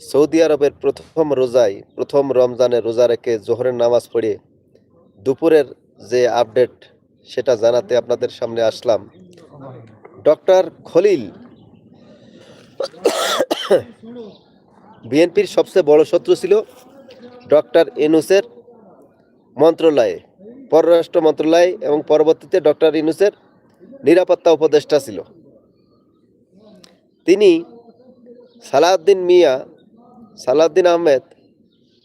Saudi আরবের প্রথম রোজায়, প্রথম রমজানে রোজা রেখে জোহরের নামাজ পড়ে দুপুরের যে আপডেট, সেটা জানাতে আপনাদের সামনে আসলাম। ডক্টর খলিল, বিএনপির সবচেয়ে বড় শত্রু ছিল ডক্টর ইনুসের মন্ত্রণালয়ে, পররাষ্ট্র মন্ত্রণালয় এবং পরবর্তীতে ডক্টর ইনুসের নিরাপত্তা উপদেষ্টা ছিল। তিনি সালাউদ্দিন মিয়া সালাউদ্দিন আহমেদ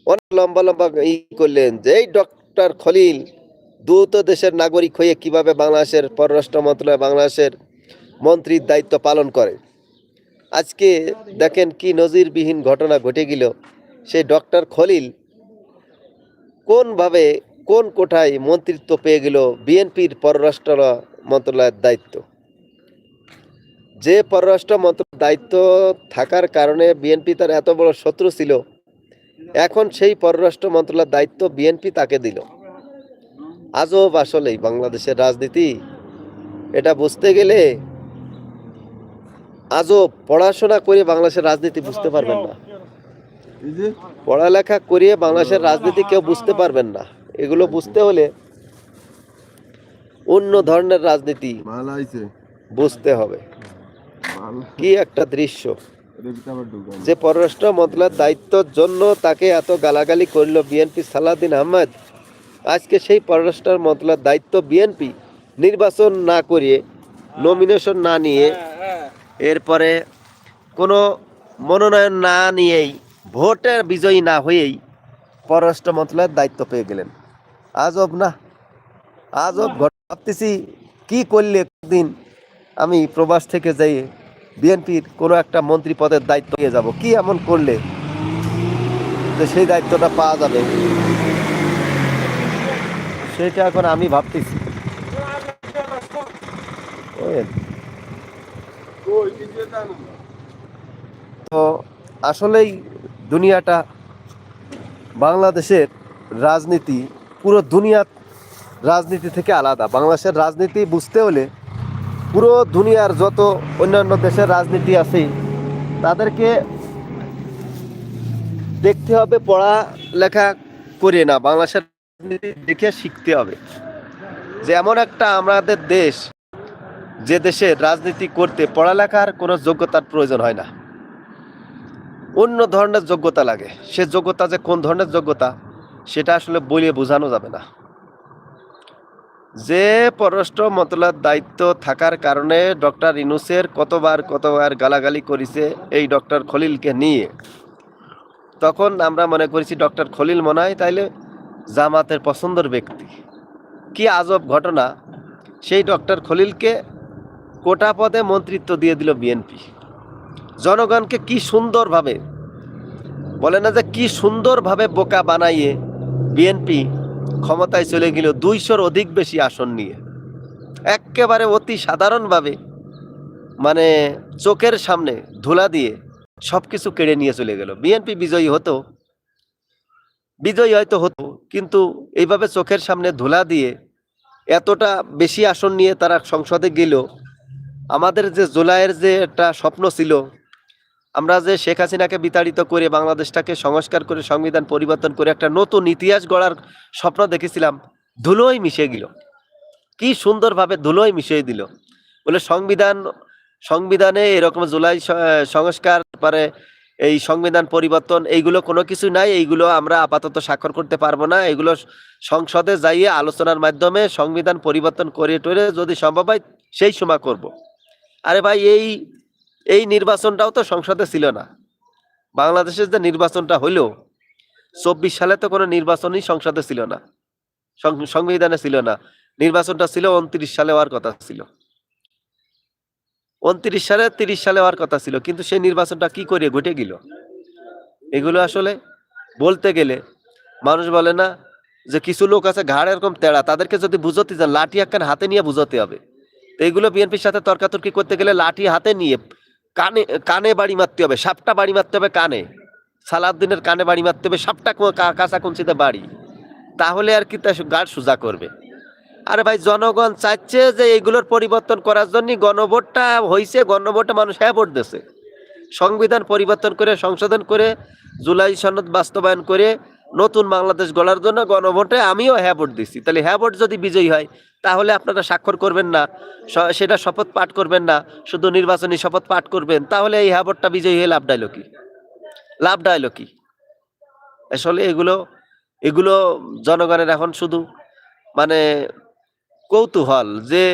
অনেক লম্বা লম্বা ই করলেন যে এই ডক্টর খলিল দ্রুত দেশের নাগরিক হয়ে কীভাবে বাংলাদেশের পররাষ্ট্র মন্ত্রণালয়, বাংলাদেশের মন্ত্রীর দায়িত্ব পালন করে। আজকে দেখেন কি নজিরবিহীন ঘটনা ঘটে গেল, সেই ডক্টর খলিল কোনভাবে, কোন কোঠায় মন্ত্রিত্ব পেয়ে গেল বিএনপির পররাষ্ট্র মন্ত্রণালয়ের দায়িত্ব? যে পররাষ্ট্র মন্ত্রণালয়ের দায়িত্ব থাকার কারণে বিএনপি তার এত বড় শত্রু ছিল এখন সেই পররাষ্ট্র মন্ত্রণালয়ের দায়িত্ব বিএনপি তাকে দিল। আজব আসলেই বাংলাদেশের রাজনীতি। এটা বুঝতে গেলে আজও পড়াশোনা করে বাংলাদেশের রাজনীতি বুঝতে পারবেন না। পড়ালেখা করিয়ে বাংলাদেশের রাজনীতি কেউ বুঝতে পারবেন না। এগুলো বুঝতে হলে অন্য ধরনের রাজনীতি বুঝতে হবে। কি একটা দৃশ্য। যে পররাষ্ট্র মন্ত্রণালয়ের দায়িত্বর জন্য তাকে এত গালাগালি করল বিএনপি সালাউদ্দিন আহমেদ আজকে সেই পররাষ্ট্র মন্ত্রণালয়ের দায়িত্ব বিএনপি নির্বাচন না করিয়ে নমিনেশন না নিয়ে এরপরে কোনো মনোনয়ন না নিয়েই ভোটের বিজয়ী না হয়েই পররাষ্ট্র মন্ত্রণালয়ের দায়িত্ব পেয়ে গেলেন। আজব না? আজব ভাবতেছি কি করলে দিন আমি প্রবাস থেকে যাই বিএনপির কোনো একটা মন্ত্রী পদের দায়িত্ব নিয়ে যাব। কি এমন করলে? যে সেই দায়িত্বটা পাওয়া যাবে। সেটা এখন আমি ভাবতেছি। তো আসলেই দুনিয়াটা বাংলাদেশের রাজনীতি, পুরো দুনিয়ার রাজনীতি থেকে আলাদা। বাংলাদেশের রাজনীতি বুঝতে হলে পুরো দুনিয়ার যত অন্যান্য দেশের রাজনীতি আছে তাদেরকে দেখতে হবে, পড়ালেখা করে না, বাংলাদেশের রাজনীতি দেখে শিখতে হবে। যে এমন একটা আমাদের দেশ, যে দেশের রাজনীতি করতে পড়ালেখার কোনো যোগ্যতার প্রয়োজন হয় না। অন্য ধরনের যোগ্যতা লাগে, সে যোগ্যতা যে কোন ধরনের যোগ্যতা, সেটা আসলে বলে বোঝানো যাবে না। যে পররাষ্ট্র মন্ত্রণালয়ের দায়িত্ব থাকার কারণে ডক্টর ইনুসের কতবার কতবার গালাগালি করেছে এই ডক্টর খলিলকে নিয়ে। তখন আমরা মনে করেছি ডক্টর খলিল মনে হয় তাইলে জামাতের পছন্দের ব্যক্তি। কি আজব ঘটনা, সেই ডক্টর খলিলকে কোটা পদে মন্ত্রিত্ব দিয়ে দিল বিএনপি। জনগণকে কি সুন্দরভাবে, বলে না যে কি সুন্দরভাবে বোকা বানাইয়ে বিএনপি ক্ষমতায় চলে গেল দুইশোর অধিক বেশি আসন নিয়ে। একেবারে অতি সাধারণভাবে মানে চোখের সামনে ধুলা দিয়ে সব কিছু কেড়ে নিয়ে চলে গেল। বিএনপি বিজয়ী হতো, বিজয়ী হয়তো হতো, কিন্তু এইভাবে চোখের সামনে ধুলা দিয়ে এতটা বেশি আসন নিয়ে তারা সংসদে গেল আমাদের যে জুলাইয়ের যে একটা স্বপ্ন ছিল আমরা যে শেখ হাসিনাকে বিতাড়িত করে বাংলাদেশটাকে সংস্কার করে, সংবিধান পরিবর্তন করে একটা নতুন ইতিহাস গড়ার স্বপ্ন দেখেছিলাম ধুলোই মিশে গেল। কি সুন্দরভাবে ধুলোই মিশিয়ে দিল। বলে সংবিধান, সংবিধানে এরকম জুলাই সংস্কার, পরে এই সংবিধান পরিবর্তন, এইগুলো কোনো কিছু নাই, এইগুলো আমরা আপাতত স্বাক্ষর করতে পারব না। এগুলো সংসদে যাইয়ে আলোচনার মাধ্যমে সংবিধান পরিবর্তন করে টরে যদি সম্ভব হয়, সেই সময় করব। আরে ভাই, এই এই নির্বাচনটাও তো সংসদে ছিল না। বাংলাদেশের যে নির্বাচনটা হইল, চব্বিশ সালে তো কোনো নির্বাচনই সংসদে ছিল না সংবিধানে ছিল না। নির্বাচনটা ছিল উনত্রিশ সালে হওয়ার কথা ছিল। উনত্রিশ সালে, তিরিশ সালে হওয়ার কথা ছিল, কিন্তু সেই নির্বাচনটা কি করে ঘটে গেল? এগুলো আসলে বলতে গেলে মানুষ বলে না যে কিছু লোক আছে ঘাড় এরকম তেড়া, তাদেরকে যদি বুঝতে যান লাঠি একখান হাতে নিয়ে বুঝতে হবে। তো এগুলো বিএনপির সাথে তর্কাতর্কি করতে গেলে লাঠি হাতে নিয়ে কানে কানে বাড়ি মারতে হবে, সাপটা বাড়ি মারতে হবে কানে। সালাউদ্দিনের কানে বাড়ি মারতে হবে, সাপটা কাঁচা কুঞ্চিতে বাড়ি। তাহলে আর কি তা গাঢ় সোজা করবে। আরে ভাই, জনগণ চাচ্ছে যে এইগুলোর পরিবর্তন করার জন্য গণভোটটা হয়েছে গণভোটে মানুষ হ্যাঁ ভোট দিছে। সংবিধান পরিবর্তন করে, সংশোধন করে, জুলাই সনদ বাস্তবায়ন করে, নতুন বাংলাদেশ গড়ার জন্য গণভোটে আমিও হ্যাঁ ভোট দিচ্ছি তাহলে হ্যাঁ ভোট যদি বিজয়ী হয় তাহলে আপনারা স্বাক্ষর করবেন না। সেটা শপথ পাঠ করবেন না। শুধু নির্বাচনী শপথ পাঠ করবেন। তাহলে এই ভোটটা বিজয়ী হয়ে লাভ এলো কি লাভটা এলো কি আসলে এগুলো এগুলো জনগণের এখন শুধু মানে কৌতূহল যে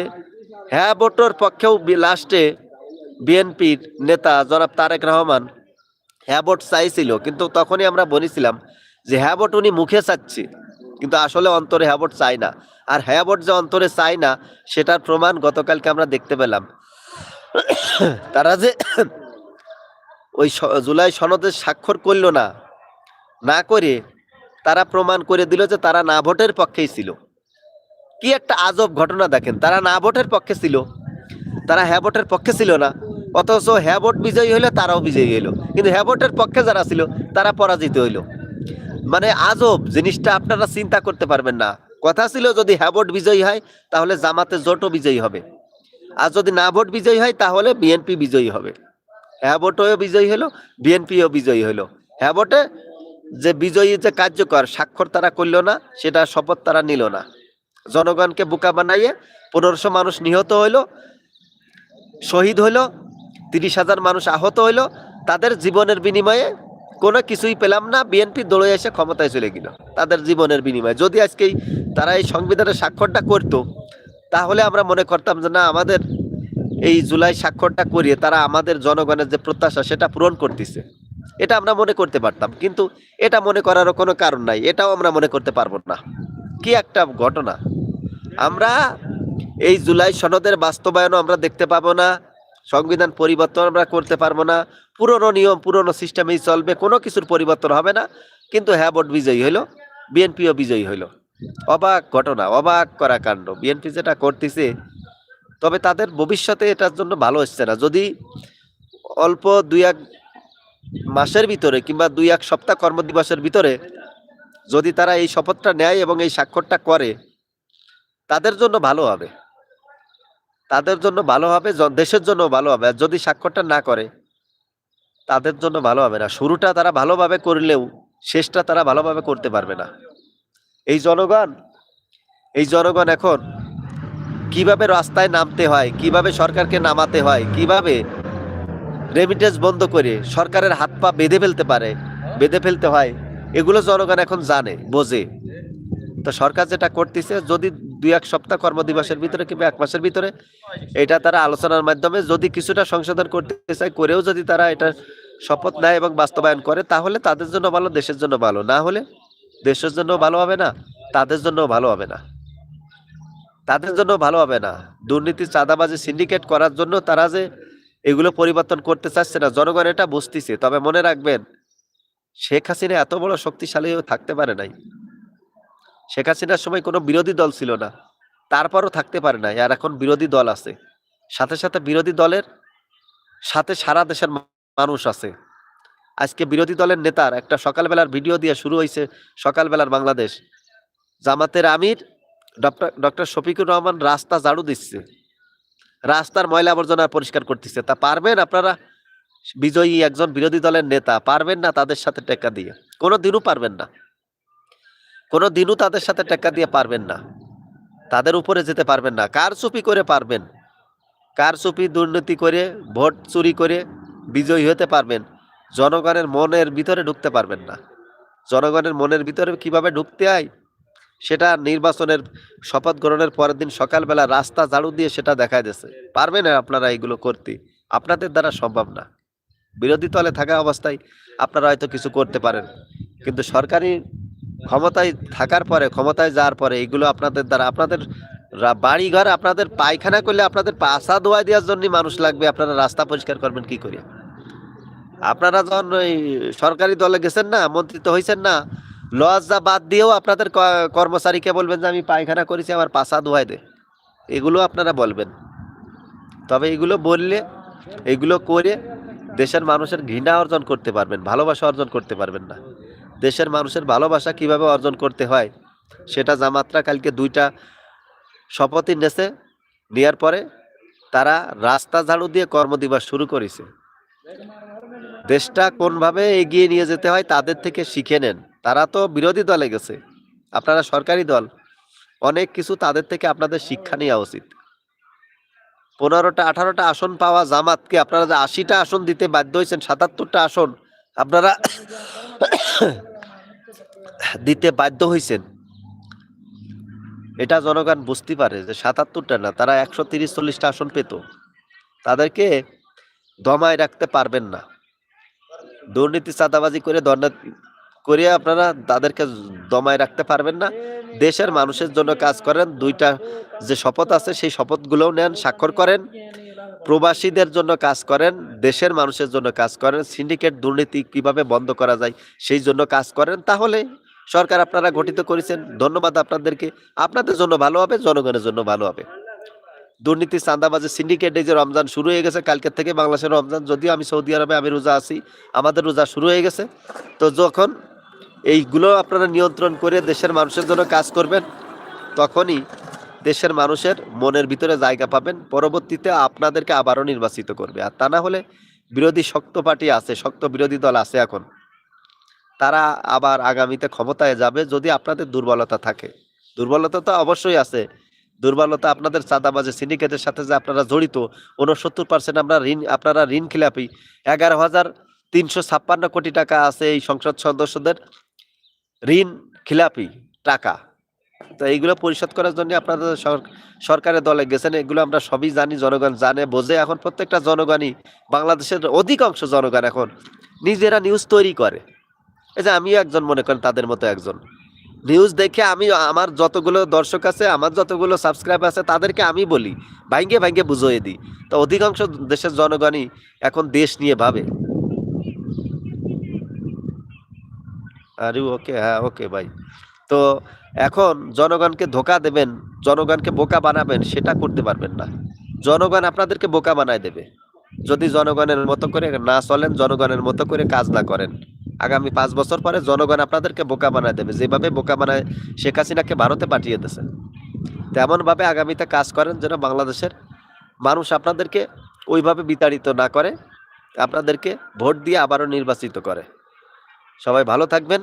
হ্যাঁ ভোটর পক্ষেও লাস্টে বিএনপির নেতা জনাব তারেক রহমান হ্যাঁ ভোট চাইছিল। কিন্তু তখনই আমরা বলেছিলাম যে হ্যাঁ ভোট উনি মুখে চাচ্ছে। কিন্তু আসলে অন্তরে হ্যাঁ ভোট চায় না। আর হ্যাঁ যে অন্তরে চায় না, সেটার প্রমাণ গতকালকে আমরা দেখতে পেলাম। তারা যে ওই জুলাই সনদে স্বাক্ষর করল না না করে তারা প্রমাণ করে দিল যে তারা না ভোটের পক্ষেই ছিল। কি একটা আজব ঘটনা দেখেন, তারা না ভোটের পক্ষে ছিল, তারা হ্যাঁ ভোটের পক্ষে ছিল না, অথচ হ্যাঁ ভোট বিজয়ী হইল তারাও বিজয়ী হইল। কিন্তু হ্যাঁ ভোটের পক্ষে যারা ছিল, তারা পরাজিত হইল। মানে আজব জিনিসটা আপনারা চিন্তা করতে পারবেন না। কথা ছিল যদি হ্যাঁ ভোট বিজয়ী হয়, তাহলে জামাতে জোটও বিজয়ী হবে। আর যদি না ভোট বিজয়ী হয়, তাহলে বিএনপি বিজয়ী হবে। হ্যাঁ ভোটও বিজয়ী হলো বিএনপিও বিজয়ী হলো। হ্যাঁ ভোটে যে বিজয়ী, যে কার্যকর স্বাক্ষর তারা করল না, সেটা শপথ তারা নিল না। জনগণকে বোকা বানাইয়ে পনেরোশো মানুষ নিহত হইল শহীদ হইল তিরিশ হাজার মানুষ আহত হইল তাদের জীবনের বিনিময়ে কোনো কিছুই পেলাম না, বিএনপি দৌড়ে এসে ক্ষমতায় চলে গেল, তাদের জীবনের বিনিময়ে। যদি আজকেই তারা এই সংবিধানের স্বাক্ষরটা করতো, তাহলে আমরা মনে করতাম যে না, আমাদের এই জুলাই স্বাক্ষরটা করিয়ে তারা আমাদের জনগণের যে প্রত্যাশা, সেটা পূরণ করতেছে। এটা আমরা মনে করতে পারতাম, কিন্তু এটা মনে করারও কোনো কারণ নাই, এটাও আমরা মনে করতে পারব না। কি একটা ঘটনা। আমরা এই জুলাই সনদের বাস্তবায়নও আমরা দেখতে পাবো না সংবিধান পরিবর্তন আমরা করতে পারব না। পুরনো নিয়ম, পুরনো সিস্টেমেই চলবে, কোনো কিছুর পরিবর্তন হবে না। কিন্তু হ্যাঁ ভোট বিজয়ী হইল, বিএনপিও বিজয়ী হইল। অবাক ঘটনা, অবাক করা কাণ্ড। বিএনপি যেটা করতেছে, তবে তাদের ভবিষ্যতে এটার জন্য ভালো হচ্ছে না। যদি অল্প দুই এক মাসের ভিতরে কিংবা দুই এক সপ্তাহ কর্মদিবসের ভিতরে যদি তারা এই শপথটা নেয় এবং এই স্বাক্ষরটা করে, তাদের জন্য ভালো হবে। তাদের জন্য ভালো হবে দেশের জন্য ভালো হবে। যদি স্বাক্ষরটা না করে, তাদের জন্য ভালো হবে না। শুরুটা তারা ভালোভাবে করলেও, শেষটা তারা ভালোভাবে করতে পারবে না। এই জনগণ এই জনগণ এখন কীভাবে রাস্তায় নামতে হয়, কীভাবে সরকারকে নামাতে হয়, কীভাবে রেমিটেন্স বন্ধ করে সরকারের হাত পা বেঁধে ফেলতে পারে, বেঁধে ফেলতে হয়, এগুলো জনগণ এখন জানে, বোঝে। তো সরকার যেটা করতেছে, যদি দুই, এক সপ্তাহ কর্মদিবসের ভিতরে কিংবা এক মাসের ভিতরে, এটা তারা আলোচনার মাধ্যমে যদি কিছুটা সংশোধন করতে চায়, করেও যদি তারা এটা শপথ নেয় এবং বাস্তবায়ন করে, তাহলে তাদের জন্য ভালো, দেশের জন্য ভালো। না হলে দেশের জন্য ভালো হবে না, তাদের জন্য ভালো হবে না। তাদের জন্য ভালো হবে না। দুর্নীতি, চাঁদাবাজি সিন্ডিকেট করার জন্য তারা যে এগুলো পরিবর্তন করতে চাচ্ছে না, জনগণ এটা বুঝতেছে। তবে মনে রাখবেন, শেখ হাসিনা এত বড় শক্তিশালীও থাকতে পারে নাই। শেখ হাসিনার সময় কোনো বিরোধী দল ছিল না। তারপরও থাকতে পারে না আর এখন বিরোধী দল আছে। সাথে সাথে বিরোধী দলের সাথে সারা দেশের মানুষ আছে। আজকে বিরোধী দলের নেতার একটা সকালবেলার ভিডিও দিয়ে শুরু হয়েছে সকালবেলার বাংলাদেশ। জামাতের আমির ডক্টর ডক্টর শফিকুর রহমান রাস্তা ঝাড়ু দিচ্ছে। রাস্তার ময়লা আবর্জনা পরিষ্কার করতেছে। তা পারবেন আপনারা বিজয়ী একজন বিরোধী দলের নেতা, পারবেন না তাদের সাথে টেক্কা দিয়ে। কোনো দিনও পারবেন না। কোনো দিনও তাদের সাথে টেক্কা দিয়ে পারবেন না। তাদের উপরে যেতে পারবেন না। কার চুপি করে পারবেন। কার চুপি দুর্নীতি করে, ভোট চুরি করে বিজয়ী হতে পারবেন। জনগণের মনের ভিতরে ঢুকতে পারবেন না। জনগণের মনের ভিতরে কীভাবে ঢুকতে হয়, সেটা নির্বাচনের শপথ গ্রহণের পরের দিন সকালবেলা রাস্তা ঝাড়ু দিয়ে সেটা দেখায় দিয়েছে। পারবেন আপনারা এগুলো করতে। আপনাদের দ্বারা সম্ভব না। বিরোধী দলে থাকা অবস্থায় আপনারা হয়তো কিছু করতে পারেন। কিন্তু সরকারি ক্ষমতায় থাকার পরে, ক্ষমতায় যাওয়ার পরে এগুলো আপনাদের দ্বারা, আপনাদের বাড়িঘর আপনাদের পায়খানা করলে আপনাদের পাশা দোয়া দেওয়ার জন্য মানুষ লাগবে, আপনারা রাস্তা পরিষ্কার করবেন কি করে? আপনারা যখন ওই সরকারি দলে গেছেন না, মন্ত্রিত্ব হয়েছেন না লজ্জা বাদ দিয়েও আপনাদের কর্মচারীকে বলবেন যে আমি পায়খানা করেছি, আমার পাশা ধোয়াই দে। এগুলো আপনারা বলবেন। তবে এগুলো বললে, এগুলো করে দেশের মানুষের ঘৃণা অর্জন করতে পারবেন, ভালোবাসা অর্জন করতে পারবেন না। দেশের মানুষের ভালোবাসা কীভাবে অর্জন করতে হয়, সেটা জামাতরা কালকে দুইটা শপথই নেছে নেওয়ার পরে তারা রাস্তা ঝাড়ু দিয়ে কর্ম কর্মদিবস শুরু করেছে। দেশটা কোনভাবে এগিয়ে নিয়ে যেতে হয় তাদের থেকে শিখে নেন। তারা তো বিরোধী দলে গেছে, আপনারা সরকারি দল, অনেক কিছু তাদের থেকে আপনাদের শিক্ষা নেওয়া উচিত। পনেরোটা, আঠারোটা আসন পাওয়া জামাতকে আপনারা যে আশিটা আসন দিতে বাধ্য হয়েছেন, সাতাত্তরটা আসন আপনারা দিতে বাধ্য হয়েছেন এটা জনগণ বুঝতে পারে যে সাতাত্তরটা না, তারা একশো তিরিশ চল্লিশটা আসন পেত। তাদেরকে দমায় রাখতে পারবেন না। দুর্নীতি চাঁদাবাজি করে দণ্ডা করে আপনারা তাদেরকে দমায় রাখতে পারবেন না। দেশের মানুষের জন্য কাজ করেন, দুইটা যে শপথ আছে সেই শপথগুলোও নেন, স্বাক্ষর করেন। প্রবাসীদের জন্য কাজ করেন, দেশের মানুষের জন্য কাজ করেন, সিন্ডিকেট দুর্নীতি কীভাবে বন্ধ করা যায় সেই জন্য কাজ করেন, তাহলে সরকার আপনারা গঠিত করেছেন। ধন্যবাদ আপনাদেরকে। আপনাদের জন্য ভালো হবে, জনগণের জন্য ভালো হবে। দুর্নীতি চাঁদাবাজি, সিন্ডিকেট এই যে রমজান শুরু হয়ে গেছে, কালকের থেকে বাংলাদেশের রমজান, যদিও আমি সৌদি আরবে আমি রোজা আছি, আমাদের রোজা শুরু হয়ে গেছে। তো যখন এইগুলো আপনারা নিয়ন্ত্রণ করে দেশের মানুষের জন্য কাজ করবেন, তখনই দেশের মানুষের মনের ভিতরে জায়গা পাবেন, পরবর্তীতে আপনাদেরকে আবারও নির্বাচিত করবে। আর তা না হলে বিরোধী শক্ত পার্টি আছে, শক্ত বিরোধী দল আছে এখন। তারা আবার আগামীতে ক্ষমতায় যাবে যদি আপনাদের দুর্বলতা থাকে। দুর্বলতা তো অবশ্যই আছে। দুর্বলতা আপনাদের চাঁদাবাজি সিন্ডিকেটের সাথে যে আপনারা জড়িত উনসত্তর পার্সেন্ট আমরা ঋণ, আপনারা ঋণ খিলাপি। এগারো হাজার তিনশো ছাপ্পান্ন কোটি টাকা আছে এই সংসদ সদস্যদের ঋণ খিলাপি, টাকা। তো এইগুলো পরিশোধ করার জন্য আপনাদের সর- সরকারের দলে গেছেন, এগুলো আমরা সবই জানি, জনগণ জানে, বোঝে। এখন প্রত্যেকটা জনগণই বাংলাদেশের অধিকাংশ জনগণ এখন নিজেরা নিউজ তৈরি করে। এই যে আমিও একজন মনে করেন, তাদের মতো একজন। নিউজ দেখে আমি, আমার যতগুলো দর্শক আছে, আমার যতগুলো সাবস্ক্রাইব আছে, তাদেরকে আমি বলি ভাঙ্গে ভাঙ্গে বুঝিয়ে দিই। তো অধিকাংশ দেশের জনগণই এখন দেশ নিয়ে ভাবে। আরে ওকে হ্যাঁ ওকে ভাই তো এখন জনগণকে ধোকা দেবেন, জনগণকে বোকা বানাবেন, সেটা করতে পারবেন না। জনগণ আপনাদেরকে বোকা বানায় দেবে। যদি জনগণের মতো করে না চলেন, জনগণের মতো করে কাজ না করেন। আগামী পাঁচ বছর পরে জনগণ আপনাদেরকে বোকা বানায় দেবে। যেভাবে বোকা বানায় শেখ হাসিনাকে ভারতে পাঠিয়ে দিয়েছে, তেমনভাবে আগামীতে কাজ করেন যেন বাংলাদেশের মানুষ আপনাদেরকে ওইভাবে বিতাড়িত না করে, আপনাদেরকে ভোট দিয়ে আবারও নির্বাচিত করে। সবাই ভালো থাকবেন।